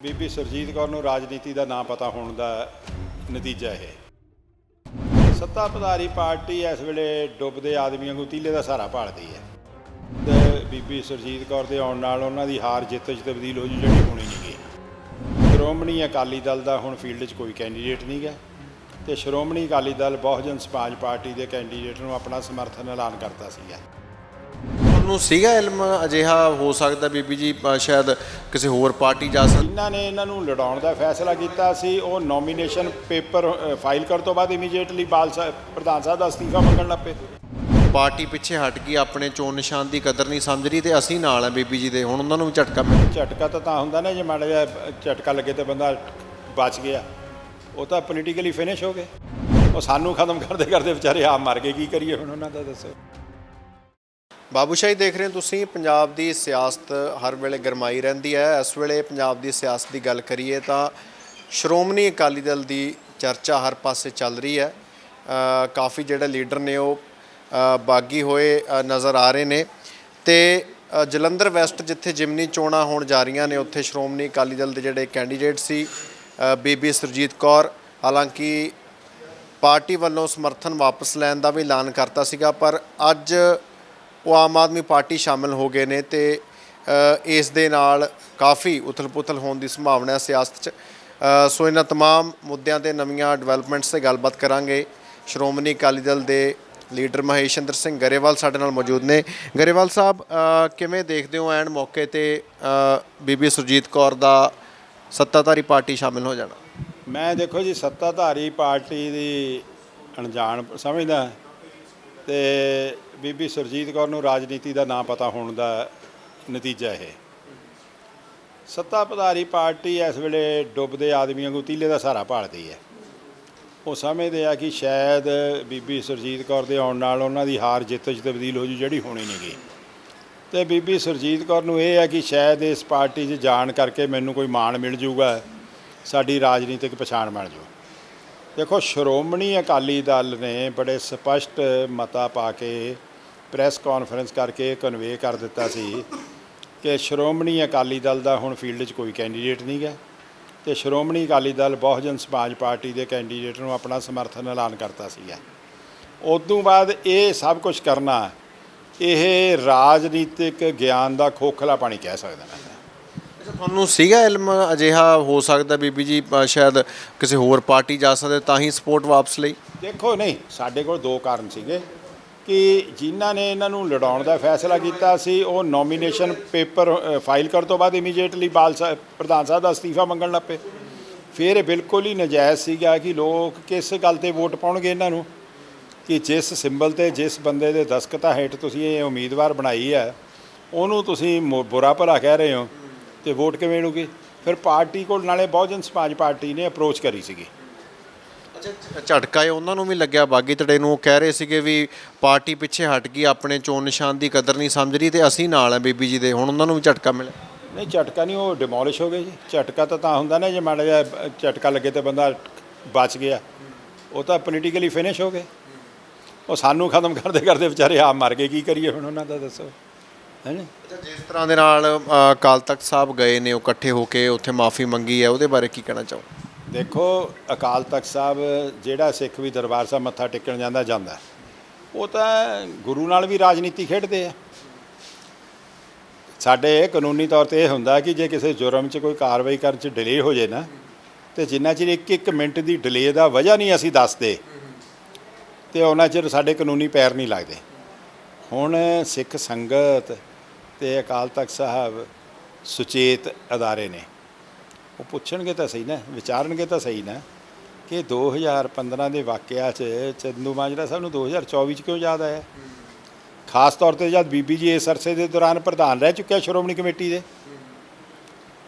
ਬੀਬੀ ਸੁਰਜੀਤ ਕੌਰ ਨੂੰ ਰਾਜਨੀਤੀ ਦਾ ਨਾਂ ਪਤਾ ਹੋਣ ਦਾ ਨਤੀਜਾ ਇਹ। ਸੱਤਾ ਪਧਾਰੀ ਪਾਰਟੀ ਇਸ ਵੇਲੇ ਡੁੱਬਦੇ ਆਦਮੀਆਂ ਨੂੰ ਤੀਲੇ ਦਾ ਸਹਾਰਾ ਭਾਲਦੀ ਹੈ। ਤੇ ਬੀਬੀ ਸੁਰਜੀਤ ਕੌਰ ਦੇ ਆਉਣ ਨਾਲ ਉਹਨਾਂ ਦੀ ਹਾਰ ਜਿੱਤ 'ਚ ਤਬਦੀਲ ਹੋ ਜੂ ਜਿਹੜੀ ਹੋਣੀ ਨਹੀਂ ਸ਼੍ਰੋਮਣੀ ਅਕਾਲੀ ਦਲ ਦਾ ਹੁਣ ਫੀਲਡ 'ਚ ਕੋਈ ਕੈਂਡੀਡੇਟ ਨਹੀਂ ਗਿਆ ਤੇ ਸ਼੍ਰੋਮਣੀ ਅਕਾਲੀ ਦਲ ਬਹੁਜਨ ਸਮਾਜ ਪਾਰਟੀ ਦੇ ਕੈਂਡੀਡੇਟ ਨੂੰ ਆਪਣਾ ਸਮਰਥਨ ਐਲਾਨ ਕਰਤਾ ਸੀਗਾ। ਤੁਹਾਨੂੰ ਸੀਗਾ ਇਲਮ ਅਜਿਹਾ? ਹੋ ਸਕਦਾ ਬੀਬੀ ਜੀ ਅ, ਸ਼ਾਇਦ ਕਿਸੇ ਹੋਰ ਪਾਰਟੀ ਜਾ ਸਕਦੀ। ਜਿਨ੍ਹਾਂ ਨੇ ਇਹਨਾਂ ਨੂੰ ਲੜਾਉਣ ਦਾ ਫੈਸਲਾ ਕੀਤਾ ਸੀ ਉਹ ਨੋਮੀਨੇਸ਼ਨ ਪੇਪਰ ਫਾਈਲ ਕਰਨ ਤੋਂ ਬਾਅਦ ਇਮੀਡੀਏਟਲੀ ਬਾਲ ਸਾਹਿਬ ਪ੍ਰਧਾਨ ਸਾਹਿਬ ਦਾ ਅਸਤੀਫਾ ਮੰਗਣ ਲੱਪੇ ਪਾਰਟੀ ਪਿੱਛੇ ਹਟ ਗਈ ਆਪਣੇ ਚੋਣ ਨਿਸ਼ਾਨ ਦੀ ਕਦਰ ਨਹੀਂ ਸਮਝ ਰਹੀ ਤੇ ਅਸੀਂ ਨਾਲ ਆ ਬੀਬੀ ਜੀ ਦੇ। ਹੁਣ ਉਹਨਾਂ ਨੂੰ ਵੀ ਝਟਕਾ ਮਿਲ ਝਟਕਾ ਤਾਂ ਤਾਂ ਹੁੰਦਾ ਨਾ ਜੇ ਮਾੜਾ ਜਿਹਾ ਝਟਕਾ ਲੱਗੇ ਤੇ ਬੰਦਾ ਬਚ ਗਿਆ। ਉਹ ਤਾਂ ਪੋਲੀਟੀਕਲੀ ਫਿਨਿਸ਼ ਹੋ ਗਏ। ਉਹ ਸਾਨੂੰ ਖਤਮ ਕਰਦੇ ਕਰਦੇ ਵਿਚਾਰੇ ਆਪ ਮਰ ਗਏ। ਕੀ ਕਰੀਏ ਹੁਣ ਉਹਨਾਂ ਦਾ ਦੱਸੋ। ਬਾਬੂਸ਼ਾਹੀ ਦੇਖ ਰਹੇ ਹੋ ਤੁਸੀਂ ਪੰਜਾਬ ਦੀ ਸਿਆਸਤ ਹਰ ਵੇਲੇ ਗਰਮਾਈ ਰਹਿੰਦੀ ਹੈ। ਇਸ ਵੇਲੇ ਪੰਜਾਬ ਦੀ ਸਿਆਸਤ ਦੀ ਗੱਲ ਕਰੀਏ ਤਾਂ ਸ਼੍ਰੋਮਣੀ ਅਕਾਲੀ ਦਲ ਦੀ ਚਰਚਾ ਹਰ ਪਾਸੇ ਚੱਲ ਰਹੀ ਹੈ। ਕਾਫੀ ਜਿਹੜੇ ਲੀਡਰ ਨੇ ਉਹ ਬਾਗੀ ਹੋਏ ਨਜ਼ਰ ਆ ਰਹੇ ਨੇ। ਤੇ ਜਲੰਧਰ ਵੈਸਟ ਜਿੱਥੇ ਜਿਮਨੀ ਚੋਣਾਂ ਹੋਣ ਜਾ ਰਹੀਆਂ ਨੇ ਉੱਥੇ ਸ਼੍ਰੋਮਣੀ ਅਕਾਲੀ ਦਲ ਦੇ ਜਿਹੜੇ ਕੈਂਡੀਡੇਟ ਸੀ ਅ, ਬੀਬੀ ਸੁਰਜੀਤ ਕੌਰ ਹਾਲਾਂਕਿ ਪਾਰਟੀ ਵੱਲੋਂ ਸਮਰਥਨ ਵਾਪਸ ਲੈਣ ਦਾ ਵੀ ਐਲਾਨ ਕਰਤਾ ਸੀਗਾ ਪਰ ਅੱਜ ਉਹ ਆਮ ਆਦਮੀ ਪਾਰਟੀ ਸ਼ਾਮਲ ਹੋ ਗਏ ਨੇ ਤੇ ਅ, ਇਸ ਦੇ ਨਾਲ ਕਾਫੀ ਉਥਲ-ਪੁਥਲ ਹੋਣ ਦੀ ਸੰਭਾਵਨਾ ਹੈ ਸਿਆਸਤ 'ਚ ਅ, ਸੋ ਇਹਨਾਂ तमाम ਮੁੱਦਿਆਂ ਤੇ ਨਵੀਆਂ ਡਿਵੈਲਪਮੈਂਟਸ ਤੇ ਗੱਲਬਾਤ ਕਰਾਂਗੇ ਸ਼੍ਰੋਮਣੀ ਅਕਾਲੀ ਦਲ ਦੇ ਲੀਡਰ ਮਹੇਸ਼ਿੰਦਰ ਸਿੰਘ ਗਰੇਵਾਲ ਸਾਡੇ ਨਾਲ ਮੌਜੂਦ ਨੇ ਗਰੇਵਾਲ ਸਾਹਿਬ ਅ, ਕਿਵੇਂ ਦੇਖਦੇ ਹੋ ਐਨ ਮੌਕੇ ਤੇ ਅ, ਬੀਬੀ ਸੁਰਜੀਤ ਕੌਰ ਦਾ ਸੱਤਾਧਾਰੀ ਪਾਰਟੀ ਸ਼ਾਮਿਲ ਹੋ ਜਾਣਾ ਮੈਂ ਦੇਖੋ ਜੀ ਸੱਤਾਧਾਰੀ ਪਾਰਟੀ ਦੀ ਅਣਜਾਣ ਸਮਝਦਾ ਤੇ ਬੀਬੀ ਸੁਰਜੀਤ ਕੌਰ ਨੂੰ ਰਾਜਨੀਤੀ ਦਾ ਨਾਂ ਪਤਾ ਹੋਣ ਦਾ ਨਤੀਜਾ ਇਹ। ਸੱਤਾ ਪਧਾਰੀ ਪਾਰਟੀ ਇਸ ਵੇਲੇ ਡੁੱਬਦੇ ਆਦਮੀਆਂ ਨੂੰ ਤੀਲੇ ਦਾ ਸਹਾਰਾ ਭਾਲਦੀ ਹੈ। ਉਹ ਸਮਝਦੇ ਆ ਕਿ ਸ਼ਾਇਦ ਬੀਬੀ ਸੁਰਜੀਤ ਕੌਰ ਦੇ ਆਉਣ ਨਾਲ ਉਹਨਾਂ ਦੀ ਹਾਰ ਜਿੱਤ 'ਚ ਤਬਦੀਲ ਹੋ ਜੂ, ਜਿਹੜੀ ਹੋਣੀ ਨਹੀਂ ਗਈ। ਤੇ ਬੀਬੀ ਸੁਰਜੀਤ ਕੌਰ ਨੂੰ ਇਹ ਹੈ ਕਿ ਸ਼ਾਇਦ ਇਸ ਪਾਰਟੀ 'ਚ ਜਾਣ ਕਰਕੇ ਮੈਨੂੰ ਕੋਈ ਮਾਣ ਮਿਲ ਜੂਗਾ, ਸਾਡੀ ਰਾਜਨੀਤਿਕ ਪਛਾਣ ਬਣ ਜੂ। ਦੇਖੋ, ਸ਼੍ਰੋਮਣੀ ਅਕਾਲੀ ਦਲ ਨੇ ਬੜੇ ਸਪਸ਼ਟ ਮਤਾ ਪਾ ਕੇ ਪ੍ਰੈਸ ਕਾਨਫਰੰਸ ਕਰਕੇ ਕਨਵੇ ਕਰ ਦਿੱਤਾ ਸੀ ਕਿ ਸ਼੍ਰੋਮਣੀ ਅਕਾਲੀ ਦਲ ਦਾ ਹੁਣ ਫੀਲਡ 'ਚ ਕੋਈ ਕੈਂਡੀਡੇਟ ਨਹੀਂ ਗਾ ਤੇ ਸ਼੍ਰੋਮਣੀ ਅਕਾਲੀ ਦਲ ਬਹੁਜਨ ਸਮਾਜ ਪਾਰਟੀ ਦੇ ਕੈਂਡੀਡੇਟ ਨੂੰ ਆਪਣਾ ਸਮਰਥਨ ਐਲਾਨ ਕਰਤਾ ਸੀਗਾ। ਉਦੋਂ ਬਾਅਦ ਇਹ ਸਭ ਕੁਝ ਕਰਨਾ, ਇਹ ਰਾਜਨੀਤਿਕ ਗਿਆਨ ਦਾ ਖੋਖਲਾ ਪਾਣੀ ਕਹਿ ਸਕਦੇ ਮੈਂ। ਤੁਹਾਨੂੰ ਸੀਗਾ ਇਲਮ? ਅਜਿਹਾ ਹੋ ਸਕਦਾ ਬੀਬੀ ਜੀ ਅ, ਸ਼ਾਇਦ ਕਿਸੇ ਹੋਰ ਪਾਰਟੀ ਜਾ ਸਕਦੇ ਤਾਂ ਹੀ ਸਪੋਰਟ ਵਾਪਸ ਲਈ। ਦੇਖੋ ਨਹੀਂ ਸਾਡੇ ਕੋਲ ਦੋ ਕਾਰਨ ਸੀਗੇ ਕਿ ਜਿਨ੍ਹਾਂ ਨੇ ਇਹਨਾਂ ਨੂੰ ਲੜਾਉਣ ਦਾ ਫੈਸਲਾ ਕੀਤਾ ਸੀ ਉਹ ਨੋਮੀਨੇਸ਼ਨ ਪੇਪਰ ਫਾਈਲ ਕਰਨ ਤੋਂ ਬਾਅਦ ਇਮੀਡੀਏਟਲੀ ਬਾਲ ਸਾਹਿਬ ਪ੍ਰਧਾਨ ਸਾਹਿਬ ਦਾ ਅਸਤੀਫਾ ਮੰਗਣ ਲੱਗ ਪਏ। ਫਿਰ ਇਹ ਬਿਲਕੁਲ ਹੀ ਨਜਾਇਜ਼ ਸੀਗਾ ਕਿ ਲੋਕ ਕਿਸ ਗੱਲ ਤੇ ਵੋਟ ਪਾਉਣਗੇ ਇਹਨਾਂ ਨੂੰ ਕਿ ਜਿਸ ਸਿੰਬਲ ਤੇ ਜਿਸ ਬੰਦੇ ਦੇ ਦਸਕਤਾ ਹੇਠ ਤੁਸੀਂ ਇਹ ਉਮੀਦਵਾਰ ਬਣਾਈ ਹੈ ਉਹਨੂੰ ਤੁਸੀਂ ਮੋ- ਬੁਰਾ ਭਲਾ ਕਹਿ ਰਹੇ ਹੋ। ਤੇ ਵੋਟ ਕਿਵੇਂ ਮਿਲੂਗੀ ਫਿਰ ਪਾਰਟੀ ਕੋਲ ਨਾਲੇ ਬਹੁਜਨ ਸਮਾਜ ਪਾਰਟੀ ਨੇ ਅਪਰੋਚ ਕਰੀ ਸੀਗੀ। ਅੱਛਾ ਝਟਕਾ ਇਹ ਉਹਨਾਂ ਨੂੰ ਵੀ ਲੱਗਿਆ ਬਾਗੀ ਧੜੇ ਨੂੰ ਉਹ ਕਹਿ ਰਹੇ ਸੀਗੇ ਵੀ ਪਾਰਟੀ ਪਿੱਛੇ ਹਟ ਗਈ ਆਪਣੇ ਚੋਣ ਨਿਸ਼ਾਨ ਦੀ ਕਦਰ ਨਹੀਂ ਸਮਝ ਰਹੀ ਤੇ ਅਸੀਂ ਨਾਲ ਆ ਬੀਬੀ ਜੀ ਦੇ ਹੁਣ ਉਹਨਾਂ ਨੂੰ ਵੀ ਝਟਕਾ ਮਿਲਿਆ। ਨਹੀਂ ਝਟਕਾ ਨਹੀਂ ਉਹ ਡਿਮੋਲਿਸ਼ ਹੋ ਗਏ ਜੀ। ਝਟਕਾ ਤਾਂ ਤਾਂ ਹੁੰਦਾ ਨਾ ਜੇ ਮਾੜਾ ਜਿਹਾ ਝਟਕਾ ਲੱਗੇ ਤੇ ਬੰਦਾ ਬਚ ਗਿਆ। ਉਹ ਤਾਂ ਪੋਲੀਟੀਕਲੀ ਫਿਨਿਸ਼ ਹੋ ਗਏ। ਉਹ ਸਾਨੂੰ ਖਤਮ ਕਰਦੇ ਕਰਦੇ ਵਿਚਾਰੇ ਆਪ ਮਰ ਗਏ। ਕੀ ਕਰੀਏ ਹੁਣ ਉਹਨਾਂ ਦਾ ਦੱਸੋ। ਹੈ ਨੀ? ਅੱਛਾ ਜਿਸ ਤਰ੍ਹਾਂ ਦੇ ਨਾਲ ਅਕਾਲ ਤਖਤ ਸਾਹਿਬ ਗਏ ਨੇ ਉਹ ਇਕੱਠੇ ਹੋ ਕੇ ਉੱਥੇ ਮਾਫੀ ਮੰਗੀ ਹੈ ਉਹਦੇ ਬਾਰੇ ਕੀ ਕਹਿਣਾ ਚਾਹੋ ਦੇਖੋ ਅਕਾਲ ਤਖਤ ਸਾਹਿਬ ਜਿਹੜਾ ਸਿੱਖ ਵੀ ਦਰਬਾਰ ਸਾਹਿਬ ਮੱਥਾ ਟੇਕਣ ਜਾਂਦਾ ਜਾਂਦਾ ਉਹ ਤਾਂ ਗੁਰੂ ਨਾਲ ਵੀ ਰਾਜਨੀਤੀ ਖੇਡਦੇ ਆ। ਸਾਡੇ ਕਾਨੂੰਨੀ ਤੌਰ ਤੇ ਇਹ ਹੁੰਦਾ ਕਿ ਜੇ ਕਿਸੇ ਜੁਰਮ 'ਚ ਕੋਈ ਕਾਰਵਾਈ ਕਰਨ 'ਚ ਡਿਲੇ ਹੋ ਜੇ ਨਾ ਤੇ ਜਿੰਨਾ ਚਿਰ ਇੱਕ ਇੱਕ ਮਿੰਟ ਦੀ ਡਿਲੇ ਦਾ ਵਜ੍ਹਾ ਨਹੀਂ ਅਸੀਂ ਦੱਸਦੇ ਤੇ ਉਹਨਾਂ ਚਿਰ ਸਾਡੇ ਕਾਨੂੰਨੀ ਪੈਰ ਨਹੀਂ ਲੱਗਦੇ। ਹੁਣ ਸਿੱਖ ਸੰਗਤ ਤੇ ਅਕਾਲ ਤਖਤ ਸਾਹਿਬ ਸੁਚੇਤ ਅਦਾਰੇ ਨੇ। ਉਹ ਪੁੱਛਣਗੇ ਤਾਂ ਸਹੀ ਨਾ ਵਿਚਾਰਨਗੇ ਤਾਂ ਸਹੀ ਨਾ ਕਿ 2015 ਦੇ ਵਾਕਿਆ 'ਚ ਚੰਦੂ ਮਾਜਰਾ ਸਾਹਿਬ ਨੂੰ 2024 'ਚ ਕਿਉਂ ਯਾਦ ਆਇਆ? ਖਾਸ ਤੌਰ ਤੇ ਜਦ ਬੀਬੀ ਜੀ ਇਸ ਅਰਸੇ ਦੇ ਦੌਰਾਨ ਪ੍ਰਧਾਨ ਰਹਿ ਚੁੱਕਿਆ ਸ਼੍ਰੋਮਣੀ ਕਮੇਟੀ ਦੇ।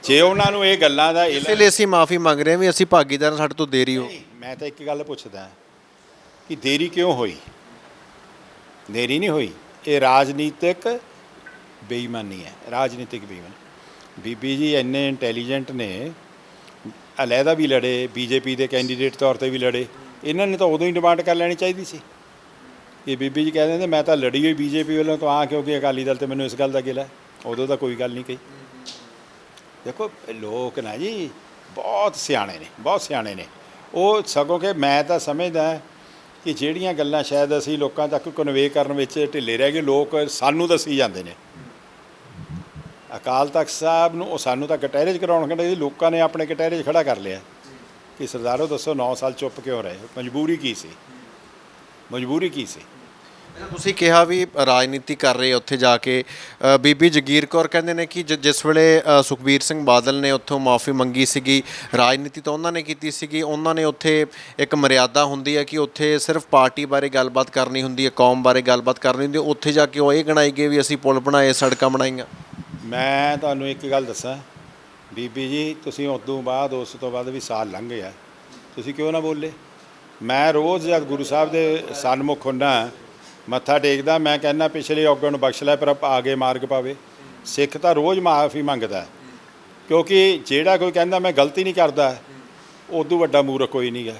ਜੇ ਉਹਨਾਂ ਨੂੰ ਇਹ ਗੱਲਾਂ ਦਾ ਇਸੇ ਲਈ ਅਸੀਂ ਮਾਫੀ ਮੰਗ ਰਹੇ ਹਾਂ ਵੀ ਅਸੀਂ ਭਾਗੀਦਾਰ ਸਾਡੇ ਤੋਂ ਦੇਰੀ ਹੋ ਮੈਂ ਤਾਂ ਇੱਕ ਗੱਲ ਪੁੱਛਦਾ ਕਿ ਦੇਰੀ ਕਿਉਂ ਹੋਈ? ਦੇਰੀ ਨਹੀਂ ਹੋਈ। ਇਹ ਰਾਜਨੀਤਿਕ ਬੇਈਮਾਨੀ ਹੈ, ਰਾਜਨੀਤਿਕ ਬੇਈਮਾਨੀ। ਬੀਬੀ ਜੀ ਇੰਨੇ ਇੰਟੈਲੀਜੈਂਟ ਨੇ ਅਲੈਦਾ ਵੀ ਲੜੇ ਬੀਜੇਪੀ ਦੇ ਕੈਂਡੀਡੇਟ ਤੌਰ ਤੇ ਵੀ ਲੜੇ, ਇਹਨਾਂ ਨੇ ਤਾਂ ਉਦੋਂ ਹੀ ਡਿਮਾਂਡ ਕਰ ਲੈਣੀ ਚਾਹੀਦੀ ਸੀ। ਇਹ ਬੀਬੀ ਜੀ ਕਹਿ ਦਿੰਦੇ ਮੈਂ ਤਾਂ ਲੜੀ ਹੋਈ ਬੀਜੇਪੀ ਵੱਲੋਂ ਤਾਂ ਆ ਕਿਉਂਕਿ ਅਕਾਲੀ ਦਲ ਤੇ ਮੈਨੂੰ ਇਸ ਗੱਲ ਦਾ ਗਿਲਾ ਹੈ। ਉਦੋਂ ਤਾਂ ਕੋਈ ਗੱਲ ਨਹੀਂ ਕਹੀ। ਦੇਖੋ, ਲੋਕ ਨਾ ਜੀ, ਬਹੁਤ ਸਿਆਣੇ ਨੇ, ਬਹੁਤ ਸਿਆਣੇ ਨੇ। ਉਹ ਸਗੋਂ ਕਿ ਮੈਂ ਤਾਂ ਸਮਝਦਾ ਕਿ ਜਿਹੜੀਆਂ ਗੱਲਾਂ ਸ਼ਾਇਦ ਅਸੀਂ ਲੋਕਾਂ ਤੱਕ ਕਨਵੇ ਕਰਨ ਵਿੱਚ ਢਿੱਲੇ ਰਹਿ ਗਏ, ਲੋਕ ਸਾਨੂੰ ਦੱਸੀ ਜਾਂਦੇ ਨੇ। ਅਕਾਲ ਤਖਤ ਸਾਹਿਬ ਨੂੰ, ਉਹ ਸਾਨੂੰ ਤਾਂ ਕਟਹਿਰੇ 'ਚ ਕਰਾਉਣ ਕਹਿੰਦੇ ਸੀ, ਲੋਕਾਂ ਨੇ ਆਪਣੇ ਕਟਹਿਰੇ 'ਚ ਖੜਾ ਕਰ ਲਿਆ। ਕਿ ਸਰਦਾਰੋ ਦੱਸੋ 9 ਸਾਲ ਚੁੱਪ ਕਿਉਂ ਰਹੇ? ਮਜਬੂਰੀ ਕੀ ਸੀ? ਮਜਬੂਰੀ ਕੀ ਸੀ? ਤੁਸੀਂ ਕਿਹਾ ਵੀ ਰਾਜਨੀਤੀ ਕਰ ਰਹੇ ਉੱਥੇ ਜਾ ਕੇ। ਬੀਬੀ ਜਗੀਰ ਕੌਰ ਕਹਿੰਦੇ ਨੇ ਕਿ ਜਿਸ ਵੇਲੇ ਸੁਖਬੀਰ ਸਿੰਘ ਬਾਦਲ ਨੇ ਉੱਥੋਂ ਮਾਫੀ ਮੰਗੀ ਸੀਗੀ, ਰਾਜਨੀਤੀ ਤਾਂ ਉਹਨਾਂ ਨੇ ਕੀਤੀ ਸੀਗੀ, ਉਹਨਾਂ ਨੇ ਉੱਥੇ ਇੱਕ ਮਰਿਆਦਾ ਹੁੰਦੀ ਹੈ ਕਿ ਉੱਥੇ ਸਿਰਫ ਪਾਰਟੀ ਬਾਰੇ ਗੱਲਬਾਤ ਕਰਨੀ ਹੁੰਦੀ ਹੈ, ਕੌਮ ਬਾਰੇ ਗੱਲਬਾਤ ਕਰਨੀ ਹੁੰਦੀ ਹੈ, ਉੱਥੇ ਜਾ ਕੇ ਉਹ ਇਹ ਗਣਾਈ ਗਏ ਵੀ ਅਸੀਂ ਪੁਲ ਬਣਾਏ, ਸੜਕਾਂ ਬਣਾਈਆਂ। ਮੈਂ ਤੁਹਾਨੂੰ ਇੱਕ ਗੱਲ ਦੱਸਾਂ। ਬੀਬੀ ਜੀ, ਤੁਸੀਂ ਉਸ ਤੋਂ ਬਾਅਦ, ਉਸ ਤੋਂ ਬਾਅਦ ਵੀ ਸਾਲ ਲੰਘ ਗਿਆ। ਤੁਸੀਂ ਕਿਉਂ ਨਾ ਬੋਲੇ? ਮੈਂ ਰੋਜ਼ ਜਦ ਗੁਰੂ ਸਾਹਿਬ ਦੇ ਸਨਮੁਖ ਹੁੰਨਾ ਮੱਥਾ ਟੇਕਦਾ, ਮੈਂ ਕਹਿੰਦਾ, ਪਿਛਲੇ ਔਗਣ ਨੂੰ ਬਖਸ਼ ਲੈ, ਪਰ ਆਗੇ ਮਾਰਗ ਪਾਵੇ। ਸਿੱਖ ਤਾਂ ਰੋਜ਼ ਮਾਫੀ ਮੰਗਦਾ ਕਿਉਂਕਿ ਜਿਹੜਾ ਕੋਈ ਕਹਿੰਦਾ, ਮੈਂ ਗਲਤੀ ਨਹੀਂ ਕਰਦਾ, ਉਦੋਂ ਵੱਡਾ ਮੂਰਖ ਕੋਈ ਨਹੀਂ ਗਾ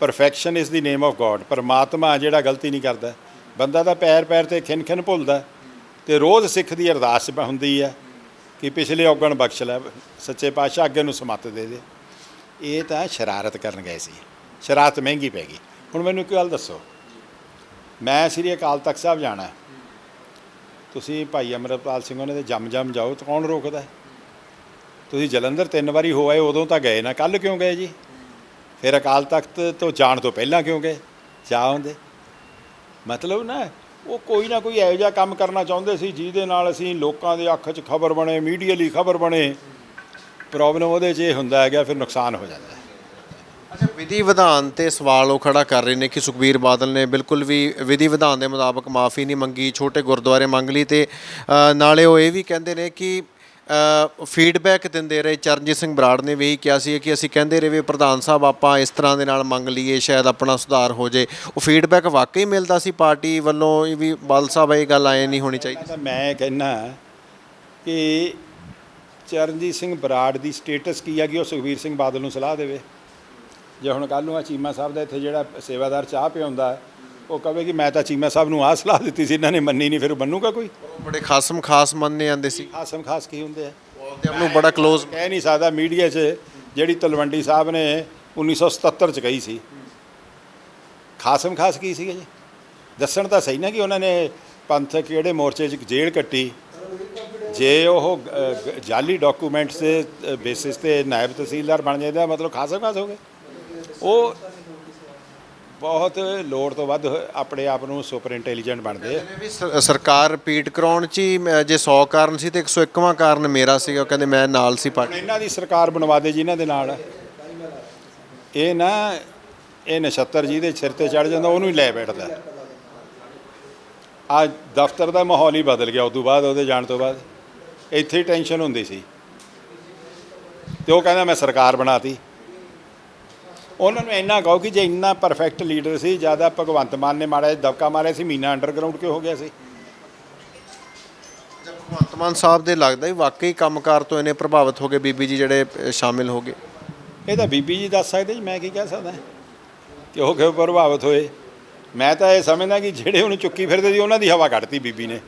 perfection is the name of God ਪਰਮਾਤਮਾ ਜਿਹੜਾ ਗਲਤੀ ਨਹੀਂ ਕਰਦਾ। ਬੰਦਾ ਤਾਂ ਪੈਰ ਪੈਰ ਤੇ ਖਿੰਨ ਖਿੰਨ ਭੁੱਲਦਾ। ਤੇ ਰੋਜ਼ ਸਿੱਖ ਦੀ ਅਰਦਾਸ ਹੁੰਦੀ ਹੈ ਕਿ ਪਿਛਲੇ ਔਗਣ ਬਖਸ਼ ਲੈ, ਸੱਚੇ ਪਾਤਸ਼ਾਹ ਅੱਗੇ ਨੂੰ ਸਮੱਤ ਦੇ ਦੇ। ਇਹ ਤਾਂ ਸ਼ਰਾਰਤ ਕਰਨ ਗਏ ਸੀ। ਸ਼ਰਾਰਤ ਮਹਿੰਗੀ ਪੈ ਗਈ। ਹੁਣ ਮੈਨੂੰ ਇੱਕ ਗੱਲ ਦੱਸੋ। ਮੈਂ ਸ੍ਰੀ ਅਕਾਲ ਤਖਤ ਸਾਹਿਬ ਜਾਣਾ ਤੁਸੀਂ ਭਾਈ ਅਮਰਪਾਲ ਸਿੰਘ ਉਹਨਾਂ ਦੇ ਜੰਮ ਜੰਮ ਜਾਓ ਤਾਂ ਕੌਣ ਰੋਕਦਾ ਤੁਸੀਂ ਜਲੰਧਰ ਤਿੰਨ ਵਾਰੀ ਹੋ ਆਏ, ਉਦੋਂ ਤਾਂ ਗਏ ਨਾ। ਕੱਲ ਕਿਉਂ ਗਏ ਜੀ? ਫਿਰ ਅਕਾਲ ਤਖਤ ਤੋਂ ਜਾਣ ਤੋਂ ਪਹਿਲਾਂ ਕਿਉਂ ਗਏ? ਜਾ ਹੁੰਦੇ ਮਤਲਬ ਨਾ ਉਹ ਕੋਈ ਨਾ ਕੋਈ ਇਹੋ ਜਿਹਾ ਕੰਮ ਕਰਨਾ ਚਾਹੁੰਦੇ ਸੀ ਜਿਹਦੇ ਨਾਲ ਅਸੀਂ ਲੋਕਾਂ ਦੇ ਅੱਖ 'ਚ ਖਬਰ ਬਣੇ ਮੀਡੀਆ ਲਈ ਖਬਰ ਬਣੇ। ਪ੍ਰੋਬਲਮ ਉਹਦੇ 'ਚ ਇਹ ਹੁੰਦਾ ਹੈਗਾ ਫਿਰ ਨੁਕਸਾਨ ਹੋ ਜਾਂਦਾ ਹੈ। ਅੱਛਾ ਵਿਧੀ ਵਿਧਾਨ ਤੇ ਸਵਾਲ ਉਹ ਖੜਾ ਕਰ ਰਹੇ ਨੇ ਕਿ ਸੁਖਬੀਰ ਬਾਦਲ ਨੇ ਬਿਲਕੁਲ ਵੀ ਵਿਧੀ ਵਿਧਾਨ ਦੇ ਮੁਤਾਬਕ ਮਾਫੀ ਨਹੀਂ ਮੰਗੀ ਛੋਟੇ ਗੁਰਦੁਆਰੇ ਮੰਗ ਲਈ ਤੇ ਅ, ਨਾਲੇ ਉਹ ਇਹ ਵੀ ਕਹਿੰਦੇ ਨੇ ਕਿ ਫੀਡਬੈਕ ਦਿੰਦੇ ਰਹੇ। ਚਰਨਜੀਤ ਸਿੰਘ ਬਰਾੜ ਨੇ ਵੀ ਇਹੀ ਕਿਹਾ ਸੀ ਕਿ ਅਸੀਂ ਕਹਿੰਦੇ ਰਹੇ ਵੀ ਪ੍ਰਧਾਨ ਸਾਹਿਬ ਆਪਾਂ ਇਸ ਤਰ੍ਹਾਂ ਦੇ ਨਾਲ ਮੰਗ ਲਈਏ ਸ਼ਾਇਦ ਆਪਣਾ ਸੁਧਾਰ ਹੋ ਜੇ। ਉਹ ਫੀਡਬੈਕ ਵਾਕਈ ਮਿਲਦਾ ਸੀ ਪਾਰਟੀ ਵੱਲੋਂ ਵੀ ਬਾਦਲ ਸਾਹਿਬ ਇਹ ਗੱਲ ਆਏ ਨਹੀਂ ਹੋਣੀ ਚਾਹੀਦੀ। ਤਾਂ ਮੈਂ ਕਹਿੰਨਾ ਕਿ ਚਰਨਜੀਤ ਸਿੰਘ ਬਰਾੜ ਦੀ ਸਟੇਟਸ ਕੀ ਹੈ ਕਿ ਉਹ ਸੁਖਬੀਰ ਸਿੰਘ ਬਾਦਲ ਨੂੰ ਸਲਾਹ ਦੇਵੇ? ਜੇ ਹੁਣ ਕੱਲ ਨੂੰ ਆ ਚੀਮਾ ਸਾਹਿਬ ਦਾ ਇੱਥੇ ਜਿਹੜਾ ਸੇਵਾਦਾਰ ਚਾਹ ਪਿਆਉਂਦਾ ਹੈ, ਉਹ ਕਹੇ ਕਿ ਮੈਂ ਤਾਂ ਚੀਮਾ ਸਾਹਿਬ ਨੂੰ ਆਹ ਸਲਾਹ ਦਿੱਤੀ ਸੀ ਇਹਨਾਂ ਨੇ ਮੰਨੀ ਨਹੀਂ ਫਿਰ ਬਣੂਗਾ ਕੋਈ? ਉਹ ਬੜੇ ਖਾਸਮ ਖਾਸ ਮੰਨੇ ਜਾਂਦੇ ਸੀ। ਖਾਸਮ ਖਾਸ ਕੀ ਹੁੰਦੇ ਆ? ਉਹ ਤੇ ਆਪ ਨੂੰ ਬੜਾ ক্লোਜ਼ ਕਹਿ ਨਹੀਂ ਸਕਦਾ ਮੀਡੀਆ 'ਚ ਜਿਹੜੀ ਤਲਵੰਡੀ ਸਾਹਿਬ ਨੇ 1977 'ਚ ਕਹੀ ਸੀ। ਖਾਸਮ ਖਾਸ ਕੀ ਸੀਗਾ ਜੀ? ਦੱਸਣ ਤਾਂ ਸਹੀ ਨਾ ਕਿ ਉਹਨਾਂ ਨੇ ਪੰਥਕ ਕਿਹੜੇ ਮੋਰਚੇ 'ਚ ਜੇਲ੍ਹ ਕੱਟੀ। ਜੇ ਉਹ ਅ, ਜਾਲੀ ਡਾਕੂਮੈਂਟਸ ਦੇ ਬੇਸਿਸ ਤੇ ਨਾਇਬ ਤਹਿਸੀਲਦਾਰ ਬਣ ਜਾਂਦਾ ਮਤਲਬ ਖਾਸਮ ਖਾਸ ਹੋ ਗਏ। ਉਹ ਬਹੁਤ ਲੋੜ ਤੋਂ ਵੱਧ ਆਪਣੇ ਆਪ ਨੂੰ ਸੁਪਰ ਇੰਟੈਲੀਜੈਂਟ ਬਣਦੇ ਆ। ਕਹਿੰਦੇ ਵੀ ਸ- ਸਰਕਾਰ ਰਿਪੀਟ ਕਰਾਉਣ ਚ ਹੀ ਮ- ਜੇ 100 ਕਾਰਨ ਸੀ ਤੇ 101ਵਾਂ ਕਾਰਨ ਮੇਰਾ ਸੀਗਾ ਉਹ ਕਹਿੰਦੇ ਮੈਂ ਨਾਲ ਸੀ ਪਾਰਟੀ ਇਹਨਾਂ ਦੀ ਸਰਕਾਰ ਬਣਵਾ ਦੇ ਜਿਨ੍ਹਾਂ ਦੇ ਨਾਲ। ਇਹ ਨਾ ਇਹ ਨਛੱਤਰ ਜੀ ਦੇ ਸਿਰ ਤੇ ਚੜ ਜਾਂਦਾ ਉਹਨੂੰ ਹੀ ਲੈ ਬੈਠਦਾ। ਆ ਦਫ਼ਤਰ ਦਾ ਮਾਹੌਲ ਹੀ ਬਦਲ ਗਿਆ ਉਦੋਂ ਬਾਅਦ ਉਹਦੇ ਜਾਣ ਤੋਂ ਬਾਅਦ। ਇੱਥੇ ਹੀ ਟੈਨਸ਼ਨ ਹੁੰਦੀ ਸੀ। ਤੇ ਉਹ ਕਹਿੰਦਾ ਮੈਂ ਸਰਕਾਰ ਬਣਾਤੀ। ਉਹਨਾਂ ਨੂੰ ਇੰਨਾ ਕਹੋ ਕਿ ਜੇ ਇੰਨਾ ਪਰਫੈਕਟ ਲੀਡਰ ਸੀ ਜ਼ਿਆਦਾ ਭਗਵੰਤ ਮਾਨ ਨੇ ਮਾੜਾ ਜਿਹਾ ਦਬਕਾ ਮਾਰਿਆ ਸੀ ਮੀਨਾ ਅੰਡਰਗਰਾਉਂਡ ਕਿਉਂ ਹੋ ਗਿਆ ਸੀ? ਭਗਵੰਤ ਮਾਨ ਸਾਹਿਬ ਦੇ ਲੱਗਦਾ ਵੀ ਵਾਕਈ ਕੰਮਕਾਰ ਤੋਂ ਇਹਨੇ ਪ੍ਰਭਾਵਿਤ ਹੋ ਗਏ ਬੀਬੀ ਜੀ ਜਿਹੜੇ ਸ਼ਾਮਿਲ ਹੋ ਗਏ। ਇਹ ਤਾਂ ਬੀਬੀ ਜੀ ਦੱਸ ਸਕਦੇ ਜੀ ਮੈਂ ਕੀ ਕਹਿ ਸਕਦਾ? ਕਿ ਉਹ ਕਿਉਂ ਪ੍ਰਭਾਵਿਤ ਹੋਏ? ਮੈਂ ਤਾਂ ਇਹ ਸਮਝਦਾ ਕਿ ਜਿਹੜੇ ਉਹਨੂੰ ਚੁੱਕੀ ਫਿਰਦੇ ਸੀ ਉਹਨਾਂ ਦੀ ਹਵਾ ਕੱਢਤੀ ਬੀਬੀ ਨੇ।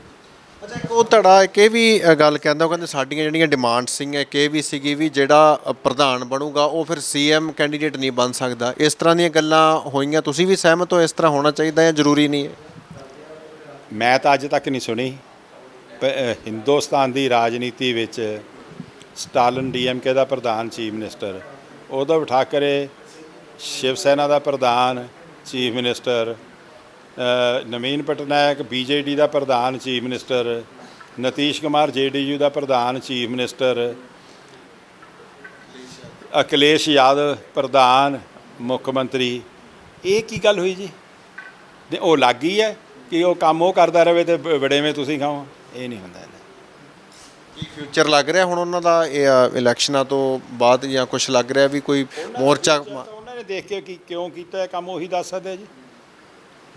ਅੱਛਾ ਇੱਕ ਉਹ ਧੜਾ ਇੱਕ ਇਹ ਵੀ ਅ, ਗੱਲ ਕਹਿੰਦਾ ਉਹ ਕਹਿੰਦੇ ਸਾਡੀਆਂ ਜਿਹੜੀਆਂ ਡਿਮਾਂਡ ਸੀਗੀਆਂ ਇੱਕ ਇਹ ਵੀ ਸੀਗੀ ਵੀ ਜਿਹੜਾ ਅ, ਪ੍ਰਧਾਨ ਬਣੂਗਾ ਉਹ ਫਿਰ ਸੀਐਮ ਕੈਂਡੀਡੇਟ ਨਹੀਂ ਬਣ ਸਕਦਾ। ਇਸ ਤਰ੍ਹਾਂ ਦੀਆਂ ਗੱਲਾਂ ਹੋਈਆਂ ਤੁਸੀਂ ਵੀ ਸਹਿਮਤ ਹੋ ਇਸ ਤਰ੍ਹਾਂ ਹੋਣਾ ਚਾਹੀਦਾ ਜਾਂ ਜ਼ਰੂਰੀ ਨਹੀਂ ਹੈ? ਮੈਂ ਤਾਂ ਅੱਜ ਤੱਕ ਨਹੀਂ ਸੁਣੀ। ਪ- ਅ, ਹਿੰਦੁਸਤਾਨ ਦੀ ਰਾਜਨੀਤੀ ਵਿੱਚ ਸਟਾਲਿਨ ਡੀਐਮਕੇ ਦਾ ਪ੍ਰਧਾਨ ਚੀਫ ਮਿਨਿਸਟਰ ਉद्धਵ ਠਾਕਰੇ ਸ਼ਿਵ ਸੈਨਾ ਦਾ ਪ੍ਰਧਾਨ chief minister Naveen Patnaik BJD ਦਾ ਪ੍ਰਧਾਨ chief minister Nitish Kumar JDU ਦਾ ਪ੍ਰਧਾਨ ਚੀਫ ਮਿਨਿਸਟਰ ਅਖਿਲੇਸ਼ ਯਾਦਵ ਪ੍ਰਧਾਨ ਮੁੱਖ ਮੰਤਰੀ। ਇਹ ਕੀ ਗੱਲ ਹੋਈ ਜੀ? ਤੇ ਉਹ ਲੱਗ ਗਈ ਹੈ ਕਿ ਉਹ ਕੰਮ ਉਹ ਕਰਦਾ ਰਵੇ ਤੇ ਵੜੇਵੇਂ ਤੁਸੀਂ ਖਾਓ? ਇਹ ਨਹੀਂ ਹੁੰਦਾ ਇਹਦਾ। ਕੀ ਫਿਊਚਰ ਲੱਗ ਰਿਹਾ ਹੁਣ ਉਹਨਾਂ ਦਾ? ਇਹ, ਇਲੈਕਸ਼ਨਾਂ ਤੋਂ ਬਾਅਦ ਜਾਂ ਕੁਝ ਲੱਗ ਰਿਹਾ ਵੀ ਕੋਈ ਮੋਰਚਾ ਉਹਨਾਂ ਨੇ ਦੇਖ ਕੇ ਕੀ ਕਿਉਂ ਕੀਤਾ ਕੰਮ? ਉਹੀ ਦੱਸ ਸਕਦੇ ਜੀ।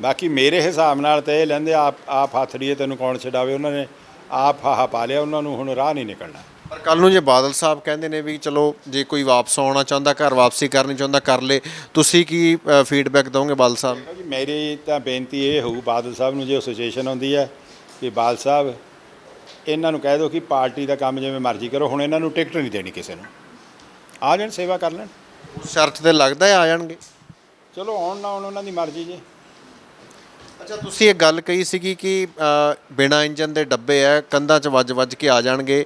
ਬਾਕੀ ਮੇਰੇ ਹਿਸਾਬ ਨਾਲ ਤਾਂ ਇਹ ਲੈਂਦੇ ਆਪ ਆਪ ਹੱਥੜੀਏ ਤੈਨੂੰ ਕੌਣ ਛਡਾਵੇ? ਉਹਨਾਂ ਨੇ ਆਪ ਹਾਹਾ ਪਾ ਲਿਆ ਉਹਨਾਂ ਨੂੰ ਹੁਣ ਰਾਹ ਨਹੀਂ ਨਿਕਲਣਾ। ਪਰ ਕੱਲ ਨੂੰ ਜੇ ਬਾਦਲ ਸਾਹਿਬ ਕਹਿੰਦੇ ਨੇ ਵੀ ਚਲੋ ਜੇ ਕੋਈ ਵਾਪਸ ਆਉਣਾ ਚਾਹੁੰਦਾ ਘਰ ਵਾਪਸੀ ਕਰਨੀ ਚਾਹੁੰਦਾ ਕਰ ਲੇ ਤੁਸੀਂ ਕੀ ਫੀਡਬੈਕ ਦੋਗੇ ਬਾਦਲ ਸਾਹਿਬ ਨੂੰ? ਜੀ ਮੇਰੀ ਤਾਂ ਬੇਨਤੀ ਇਹ ਹੋਊ ਬਾਦਲ ਸਾਹਿਬ ਨੂੰ ਜੇ ਉਹ ਸਿਚੁਏਸ਼ਨ ਆਉਂਦੀ ਹੈ ਕਿ ਬਾਦਲ ਸਾਹਿਬ ਇਹਨਾਂ ਨੂੰ ਕਹਿ ਦਿਓ ਕਿ ਪਾਰਟੀ ਦਾ ਕੰਮ ਜਿਵੇਂ ਮਰਜ਼ੀ ਕਰੋ ਹੁਣ ਇਹਨਾਂ ਨੂੰ ਟਿਕਟ ਨਹੀਂ ਦੇਣੀ ਕਿਸੇ ਨੂੰ। ਆ ਜਾਣ ਸੇਵਾ ਕਰ ਲੈਣ। ਉਸ ਸ਼ਰਤ ਤੇ ਲੱਗਦਾ ਹੈ ਆ ਜਾਣਗੇ? ਚਲੋ ਆਉਣ ਨਾ ਆਉਣ ਉਹਨਾਂ ਦੀ ਮਰਜ਼ੀ ਜੀ। ਅੱਛਾ ਤੁਸੀਂ ਇਹ ਗੱਲ ਕਹੀ ਸੀਗੀ ਕਿ ਬਿਨਾਂ ਇੰਜਨ ਦੇ ਡੱਬੇ ਆ ਕੰਧਾਂ 'ਚ ਵੱਜ-ਵੱਜ ਕੇ ਆ ਜਾਣਗੇ।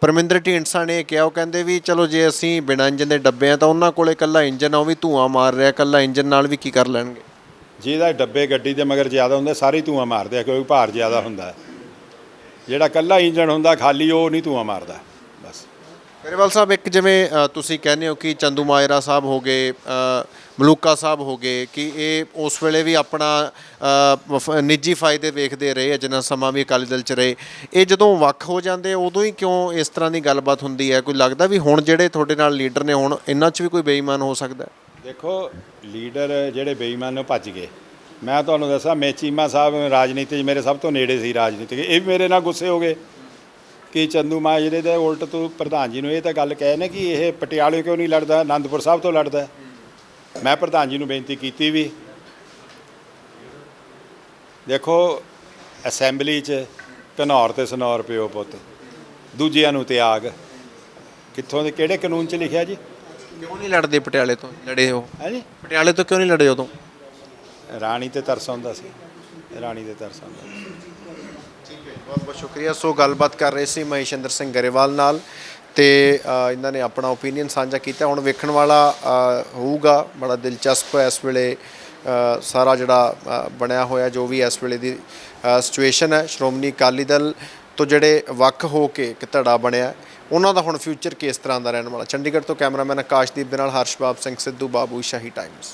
ਪਰਮਿੰਦਰ ਢੀਂਡਸਾ ਨੇ ਕਿਹਾ ਉਹ ਕਹਿੰਦੇ ਵੀ ਚਲੋ ਜੇ ਅਸੀਂ ਬਿਨਾਂ ਇੰਜਨ ਦੇ ਡੱਬੇ ਆ ਤਾਂ ਉਹਨਾਂ ਕੋਲੇ ਕੱਲਾ ਇੰਜਨ ਆ ਉਹ ਵੀ ਧੂਆਂ ਮਾਰ ਰਿਹਾ ਕੱਲਾ ਇੰਜਨ ਨਾਲ ਵੀ ਕੀ ਕਰ ਲੈਣਗੇ? ਜਿਹਦਾ ਡੱਬੇ ਗੱਡੀ ਦੇ ਮਗਰ ਜ਼ਿਆਦਾ ਹੁੰਦੇ ਸਾਰੇ ਧੂਆਂ ਮਾਰਦੇ ਆ ਕਿਉਂਕਿ ਭਾਰ ਜ਼ਿਆਦਾ ਹੁੰਦਾ। ਜਿਹੜਾ ਕੱਲਾ ਇੰਜਣ ਹੁੰਦਾ ਖਾਲੀ ਉਹ ਨਹੀਂ ਧੂਆਂ ਮਾਰਦਾ ਬਸ। ਗਰੇਵਾਲ ਸਾਹਿਬ ਇੱਕ ਜਿਵੇਂ ਤੁਸੀਂ ਕਹਿੰਦੇ ਹੋ ਕਿ ਚੰਦੂ ਮਾਇਰਾ ਸਾਹਿਬ ਹੋ ਗਏ ਮਲੂਕਾ ਸਾਹਿਬ ਹੋ ਗਏ ਕਿ ਇਹ ਉਸ ਵੇਲੇ ਵੀ ਆਪਣਾ ਅ, ਨਿੱਜੀ ਫਾਇਦੇ ਵੇਖਦੇ ਰਹੇ ਆ, ਜਿੰਨਾ ਸਮਾਂ ਵੀ ਅਕਾਲੀ ਦਲ ਚ ਰਹੇ। ਇਹ ਜਦੋਂ ਵੱਖ ਹੋ ਜਾਂਦੇ ਉਦੋਂ ਹੀ ਕਿਉਂ ਇਸ ਤਰ੍ਹਾਂ ਦੀ ਗੱਲਬਾਤ ਹੁੰਦੀ ਹੈ? ਕੋਈ ਲੱਗਦਾ ਵੀ ਹੁਣ ਜਿਹੜੇ ਤੁਹਾਡੇ ਨਾਲ ਲੀਡਰ ਨੇ ਹੁਣ ਇਹਨਾਂ 'ਚ ਵੀ ਕੋਈ ਬੇਈਮਾਨ ਹੋ ਸਕਦਾ? ਹੈ ਦੇਖੋ ਲੀਡਰ ਜਿਹੜੇ ਬੇਈਮਾਨ ਨੇ ਭੱਜ ਗਏ। ਮੈਂ ਤੁਹਾਨੂੰ ਦੱਸਾਂ ਮੈਂ ਚੀਮਾ ਸਾਹਿਬ ਰਾਜਨੀਤੀ 'ਚ ਮੇਰੇ ਸਭ ਤੋਂ ਨੇੜੇ ਸੀ ਰਾਜਨੀਤੀ ਇਹ ਵੀ ਮੇਰੇ ਨਾਲ ਗੁੱਸੇ ਹੋ ਗਏ ਕਿ ਚੰਦੂ ਮਾਜਰੇ ਦੇ ਉਲਟ ਤੂੰ ਪ੍ਰਧਾਨ ਜੀ ਨੂੰ ਇਹ ਤਾਂ ਗੱਲ ਕਹੇ ਨੇ ਕਿ ਇਹ ਪਟਿਆਲੇ ਕਿਉਂ ਨਹੀਂ ਲੜਦਾ? ਆਨੰਦਪੁਰ ਸਾਹਿਬ ਤੋਂ ਲੜਦਾ। ਮੈਂ ਪ੍ਰਧਾਨ ਜੀ ਨੂੰ ਬੇਨਤੀ ਕੀਤੀ ਵੀ ਦੇਖੋ ਅਸੈਂਬਲੀ 'ਚ ਘਨੌਰ ਤੇ ਸਨੌਰ ਪਿਓ ਪੁੱਤ ਦੂਜਿਆਂ ਨੂੰ ਤਿਆਗ ਕਿੱਥੋਂ ਦੇ ਕਿਹੜੇ ਕਾਨੂੰਨ 'ਚ ਲਿਖਿਆ ਜੀ? ਕਿਉਂ ਨਹੀਂ ਲੜਦੇ ਪਟਿਆਲੇ ਤੋਂ ਲੜੇ ਹੋ? ਹੈ ਜੀ ਪਟਿਆਲੇ ਤੋਂ ਕਿਉਂ ਨਹੀਂ ਲੜੇ ਉਦੋਂ? ਰਾਣੀ ਤੇ ਤਰਸ ਆਉਂਦਾ ਸੀ ਰਾਣੀ ਤੇ ਤਰਸ ਆਉਂਦਾ ਸੀ। ਬਹੁਤ ਬਹੁਤ ਸ਼ੁਕਰੀਆ। ਸੋ ਗੱਲਬਾਤ ਕਰ ਰਹੇ ਸੀ ਮਹੇਸ਼ਿੰਦਰ ਸਿੰਘ ਗਰੇਵਾਲ ਨਾਲ। ਤੇ ਇਹਨਾਂ ਨੇ ਆਪਣਾ ਓਪੀਨੀਅਨ ਸਾਂਝਾ ਕੀਤਾ। ਹੁਣ ਵੇਖਣ ਵਾਲਾ ਹੋਊਗਾ, ਬੜਾ ਦਿਲਚਸਪ ਇਸ ਵੇਲੇ ਸਾਰਾ ਜਿਹੜਾ ਬਣਿਆ ਹੋਇਆ, ਜੋ ਵੀ ਇਸ ਵੇਲੇ ਦੀ ਸਿਚੁਏਸ਼ਨ ਹੈ। ਸ਼੍ਰੋਮਣੀ ਅਕਾਲੀ ਦਲ ਤੋਂ ਜਿਹੜੇ ਵੱਖ ਹੋ ਕੇ ਇੱਕ ਧੜਾ ਬਣਿਆ, ਉਹਨਾਂ ਦਾ ਹੁਣ ਫਿਊਚਰ ਕਿਸ ਤਰ੍ਹਾਂ ਦਾ ਰਹਿਣ ਵਾਲਾ? ਚੰਡੀਗੜ੍ਹ ਤੋਂ ਕੈਮਰਾਮੈਨ ਆਕਾਸ਼ਦੀਪ ਦੇ ਨਾਲ ਹਰਸ਼ਬਾਬ ਸਿੰਘ ਸਿੱਧੂ, ਬਾਬੂ ਸ਼ਾਹੀ ਟਾਈਮਜ਼